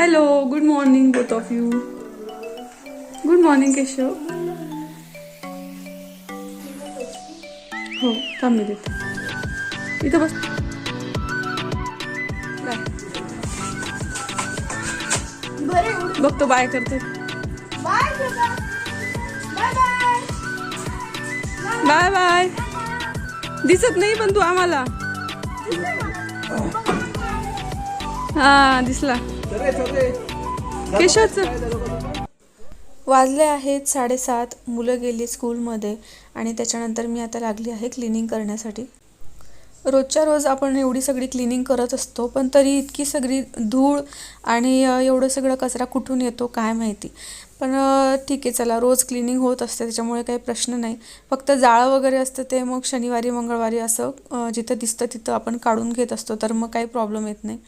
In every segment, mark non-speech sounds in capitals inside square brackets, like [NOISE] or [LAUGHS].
Hello good morning both of you good morning Keshav हो थांब देते इथं बस बघतो बाय करते बाय बाय दिसत नाही पण तू आम्हाला. हा दिसला. केशवच. वाजले आहेत साडेसात. मुलं गेली स्कूलमध्ये आणि त्याच्यानंतर मी आता लागली आहे क्लिनिंग करण्यासाठी. रोजच्या रोज आपण एवढी सगळी क्लिनिंग करत असतो पण तरी इतकी सगळी धूळ आणि एवढं सगळं कचरा कुठून येतो काय माहिती. पण ठीक आहे चला रोज क्लिनिंग होत असते त्याच्यामुळे काही प्रश्न नाही. फक्त जाळं वगैरे असतं ते मग शनिवारी मंगळवारी असं जिथं दिसतं तिथं आपण काढून घेत असतो तर मग काही प्रॉब्लेम येत नाही.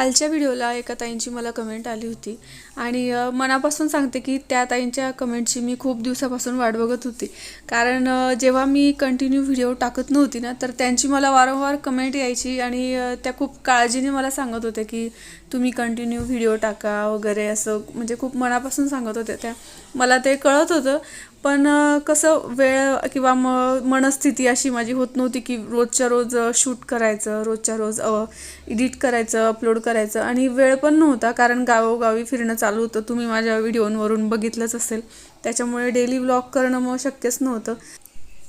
कालच्या व्हिडिओला एका ताईंची मला कमेंट आली होती. आणि मनापासून सांगते की त्या ताईंच्या कमेंटची मी खूप दिवसापासून वाट बघत होती. कारण जेव्हा मी कंटिन्यू व्हिडिओ टाकत नव्हती ना तर त्यांची मला वारंवार कमेंट यायची आणि त्या खूप काळजीने मला सांगत होत्या की तुम्ही कंटिन्यू व्हिडिओ टाका वगैरे असं म्हणजे खूप मनापासून सांगत होत्या त्या. मला ते कळत होतं पण कसं वेळ किंवा म मनस्थिती अशी माझी होत नव्हती की रोजच्या रोज शूट करायचं रोजच्या रोज एडिट करायचं अपलोड करायचं आणि वेळ पण नव्हता कारण गावोगावी फिरणं चालू होतं. तुम्ही माझ्या व्हिडिओंवरून बघितलंच असेल. त्याच्यामुळे डेली व्लॉग करणं मग शक्यच नव्हतं.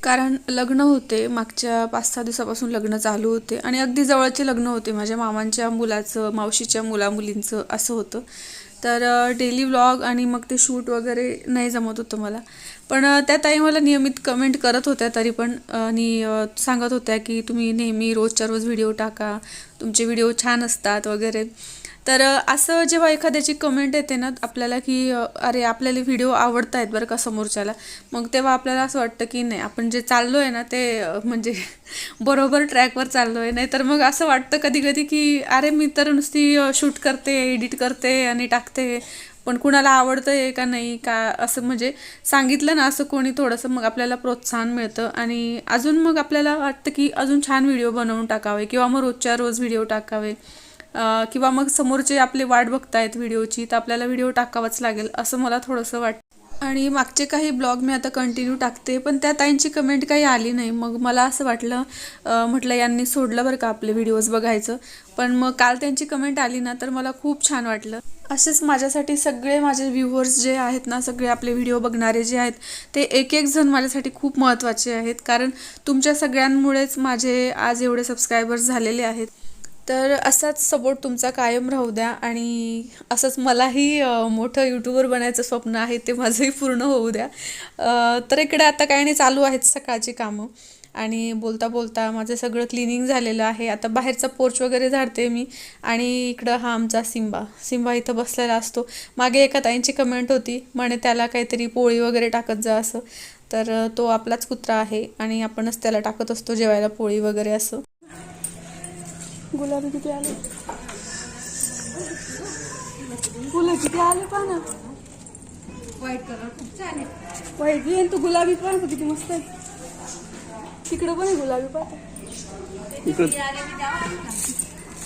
कारण लग्न होते. मागच्या पाच सहा दिवसापासून लग्न चालू होते आणि अगदी जवळचे लग्न होते. माझ्या मामांच्या मुलाचं मावशीच्या मुला मुलींचं असं होतं. तर डेली व्लॉग आणि मग ते शूट वगैरे नाही जमत होतं मला. पण त्या ताई मला नियमित कमेंट करत होत्या तरी पण आणि सांगत होत्या की तुम्ही नेहमी रोजच्या रोज व्हिडिओ टाका. तुमचे व्हिडिओ छान असतात वगैरे. तर असं जेव्हा एखाद्याची कमेंट येते ना आपल्याला की अरे आपल्याला व्हिडिओ आवडत आहेत बरं का समोरच्याला. मग तेव्हा आपल्याला असं वाटतं की नाही आपण जे चाललो आहे ना ते म्हणजे [LAUGHS] बरोबर ट्रॅकवर चाललो आहे नाही तर मग असं वाटतं कधी कधी की अरे मी तर नुसती शूट करते एडिट करते आणि टाकते. पण कुणाला आवडतं आहे का नाही का असं म्हणजे सांगितलं ना असं कोणी थोडंसं मग आपल्याला प्रोत्साहन मिळतं. आणि अजून मग आपल्याला वाटतं की अजून छान व्हिडिओ बनवून टाकावे किंवा मग रोजच्या रोज व्हिडिओ टाकावे. किंवा मग समोरचे आपले वाट बघतायत व्हिडिओची तर आपल्याला व्हिडिओ टाकावाच लागेल असं मला थोडंसं वाटतं. आणि मागचे काही ब्लॉग मी आता कंटिन्यू टाकते पण त्या ताईंची कमेंट काही आली नाही. मग मला असं वाटलं म्हटलं यांनी सोडलं बरं का आपले व्हिडिओज बघायचं. पण मग काल त्यांची कमेंट आली ना तर मला खूप छान वाटलं. असेच माझ्यासाठी सगळे माझे व्ह्युअर्स जे आहेत ना सगळे आपले व्हिडिओ बघणारे जे आहेत ते एक एक जण माझ्यासाठी खूप महत्त्वाचे आहेत. कारण तुमच्या सगळ्यांमुळेच माझे आज एवढे सबस्क्रायबर्स झालेले आहेत. तर असाच सपोर्ट तुमचा कायम राहू द्या आणि असंच मलाही मोठं यूट्यूबर बनायचं स्वप्न आहे ते माझंही पूर्ण होऊ द्या. तर इकडे आता काही नाही चालू आहेत सकाळची कामं. आणि बोलता बोलता माझं सगळं क्लिनिंग झालेलं आहे. आता बाहेरचा पोर्च वगैरे झाडते मी. आणि इकडं हा आमचा सिंबा. सिंबा इथं बसलेला असतो. मागे एका ताईंची कमेंट होती. म्हणे त्याला काहीतरी पोळी वगैरे टाकत जा असं. तर तो आपलाच कुत्रा आहे आणि आपणच त्याला टाकत असतो जेवायला पोळी वगैरे असं. गुलाबी किती आले? फुलं किती आले पहा ना व्हाईट कलर खूप छान आहे. वाईट आहे आणि तो गुलाबी पण किती मस्त आहे. तिकडं पण आहे गुलाबी पाहता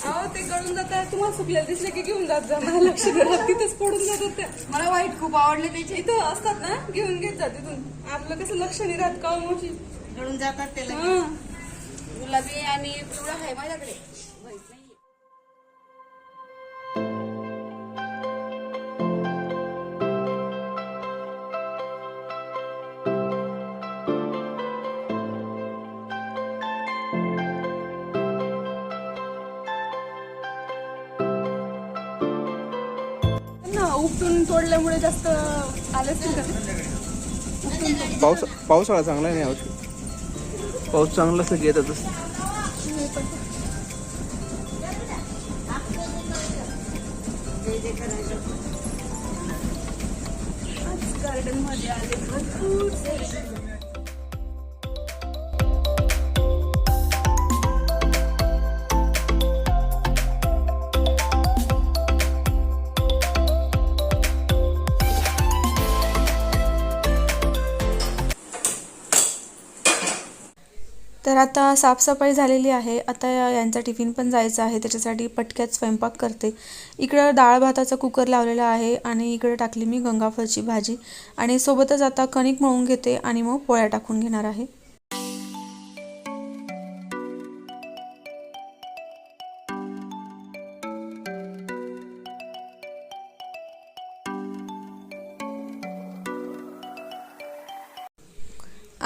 अहो ते गळून जातात. तुम्हाला सुकलेलं दिसले की घेऊन जात जा. मला लक्ष द्या. तिथंच पडून जातात त्या. मला व्हाईट खूप आवडले त्याचे. इथं असतात ना? घेऊन घेत जा तिथून. आपलं कसं लक्ष नाही राहत का मोठी. गळून जातात त्याला हा. गुलाबी आणि पिवळा आहे माझ्याकडे. नाही उपटून तोडल्यामुळे जास्त आलंच नाही का? पाऊस पावसाळा चांगला नाही यावर्षी? पाऊस चांगला असं येतातच ते करायचं. आज गार्डनमध्ये आले भरपूर साफसफाई झालेली आहे. आता यांचा टिफिन पण जायचा आहे. त्याच्यासाठी पटक्यात स्वयंपाक करते. इकडं डाळ भाताचा कुकर लावलेला आहे आणि इकडं टाकली मी गंगाफळची भाजी. आणि सोबतच आता कणिक मळून घेते आणि मग पोळ्या टाकून घेणार आहे.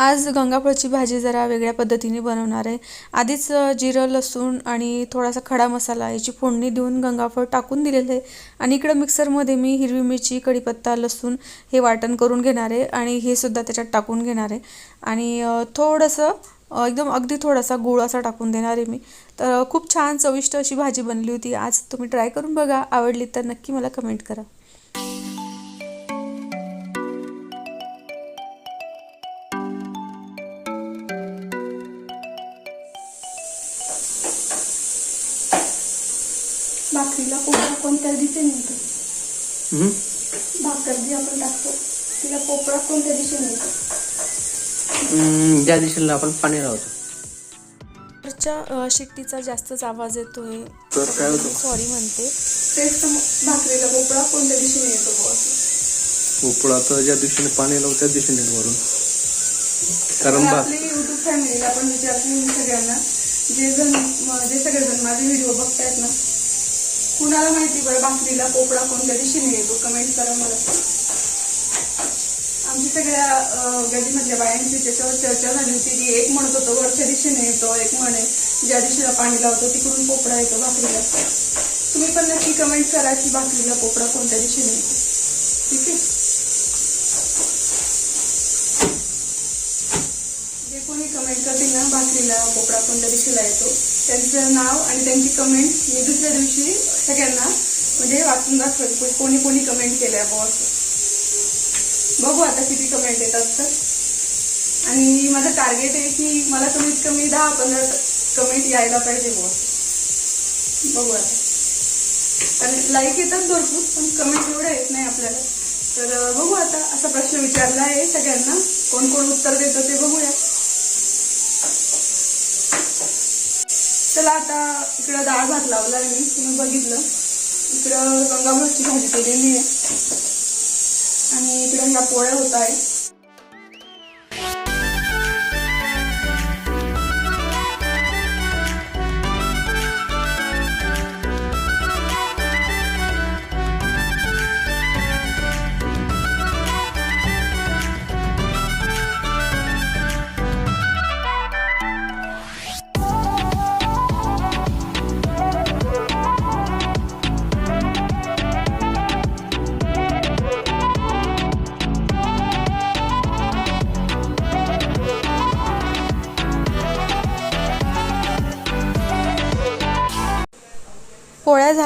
आज गंगाफळची भाजी जरा वेगळ्या पद्धतीने बनवणार आहे. आधीच जिरं लसूण आणि थोडासा खडा मसाला याची फोडणी देऊन गंगाफळ टाकून दिलेलं आहे. आणि इकडं मिक्सरमध्ये मी हिरवी मिरची कढीपत्ता लसूण हे वाटण करून घेणार आहे आणि हे सुद्धा त्याच्यात टाकून घेणार आहे. आणि थोडंसं एकदम अगदी थोडासा गुळ असा टाकून देणार आहे मी. तर खूप छान चविष्ट अशी भाजी बनली होती. आज तुम्ही ट्राय करून बघा. आवडली तर नक्की मला कमेंट करा. दिशेने हम्म? भाकर जी आपण टाकतो. तिला पोपळा कोणत्या दिशेने येतो? हम्म, ज्या दिशेला आपण पाणी लावतो. अ, शिट्टीचा जास्तच आवाज येतोय. तर काय होतं? सॉरी म्हणते. तेच भाकरीला पोपळा कोणत्या दिशेने येतो. पोपळा तर ज्या दिशेने पाणी लावू त्या दिशेने वरून. कारण आपली युट्यूब फॅमिलीला पण विचारते मी सगळ्यांना. जे जण जे सगळेजण माझे व्हिडिओ बघतायत ना कुणाला माहिती बरं भाकरीला पोपडा कोणत्या दिशेने येतो कमेंट करा मला. आमची सगळ्या अं, बायांची त्याच्यावर चर्चा झाली होती की एक म्हणत होतो वरच्या दिशेने येतो एक म्हणे ज्या दिशेला पाणी लावतो तिकडून पोपडा येतो भाकरीला. तुम्ही पण नक्की कमेंट करा की भाकरीला पोपडा कोणत्या दिशेने येतो. ठीक आहे? जे कोणी कमेंट करतील ना भाकरीला पोपडा कोणत्या दिशेला येतो त्यांचं नाव आणि त्यांची कमेंट मी दुसऱ्या दिवशी सगळ्यांना म्हणजे वाचून दाखवेल कोणी कोणी कमेंट केल्या बॉस बघू आता किती कमेंट येतात तर. आणि माझं टार्गेट आहे की मला कमीत कमी दहा पंधरा कमेंट यायला पाहिजे बॉस बघू आता. कारण लाईक येतात भरपूर पण कमेंट एवढ्या येत नाही आपल्याला. तर बघू आता. असा प्रश्न विचारला आहे सगळ्यांना. कोण कोण उत्तर देतं ते बघूया. चला आता इकडं डाळ भात लावला आहे मी. तुम्ही बघितलं. इकडं गंगाभरची भाजी केलेली आहे. आणि इकडं ह्या पोळ्या होत आहे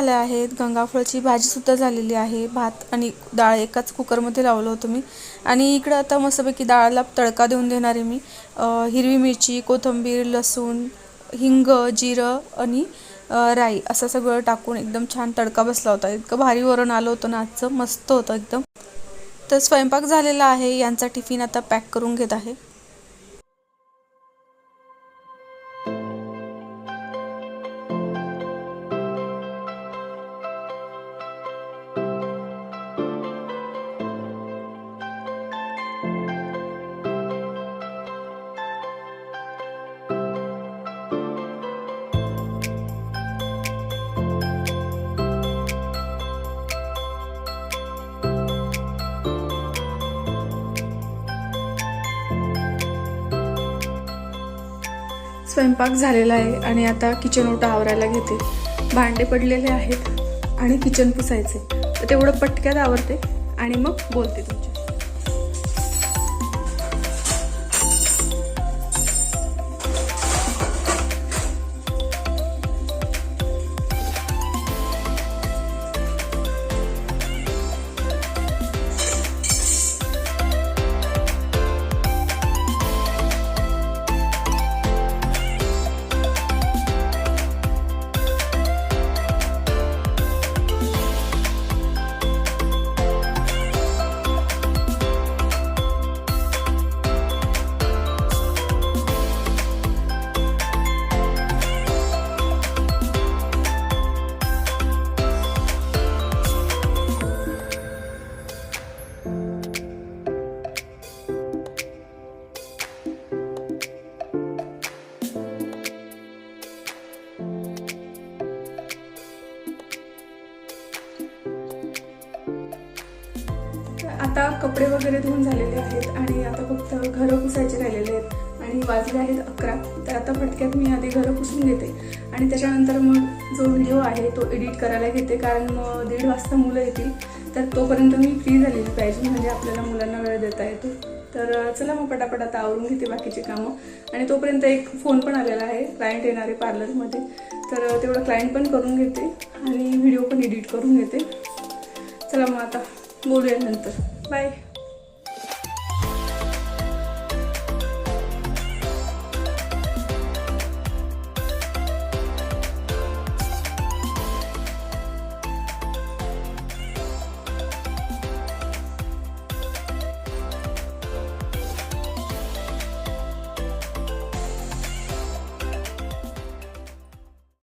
झाल्या आहेत. गंगाफळची भाजीसुद्धा झालेली आहे. भात आणि डाळ एकाच कुकरमध्ये लावलं होतं मी. आणि इकडं आता मस्तपैकी डाळाला तडका देऊन देणार आहे मी. हिरवी मिरची कोथिंबीर लसूण हिंग जिरं आणि राई असं सगळं टाकून एकदम छान तडका बसला होता. इतकं भारी वरण आलं होतं ना आजचं. मस्त होतं एकदम. तर स्वयंपाक झालेला आहे. यांचा टिफिन आता पॅक करून घेत आहे. स्वयंपाक झालेला आहे आणि आता किचन ओटा आवरायला घेते. भांडे पडलेले आहेत आणि किचन पुसायचे. तर तेवढं पटक्यात आवरते आणि मग बोलते तुम्ही कपडे वगैरे धुवून झालेले आहेत आणि आता फक्त घरं पुसायचे राहिलेले आहेत आणि वाजले आहेत अकरा. तर आता फटक्यात मी आधी घरं पुसून घेते. आणि त्याच्यानंतर मग जो व्हिडिओ आहे तो एडिट करायला घेते. कारण मग दीड वाजता मुलं येतील. तर तोपर्यंत मी फ्री झालेली पाहिजे. म्हणजे आपल्याला मुलांना वेळ देता येतो. तर चला मग पटापट आता आवरून घेते बाकीची कामं. आणि तोपर्यंत एक फोन पण आलेला आहे. क्लायंट येणारे पार्लरमध्ये. तर तेवढं क्लायंट पण करून घेते. आणि व्हिडिओ पण एडिट करून घेते. चला मग आता बोलूया नंतर. बाय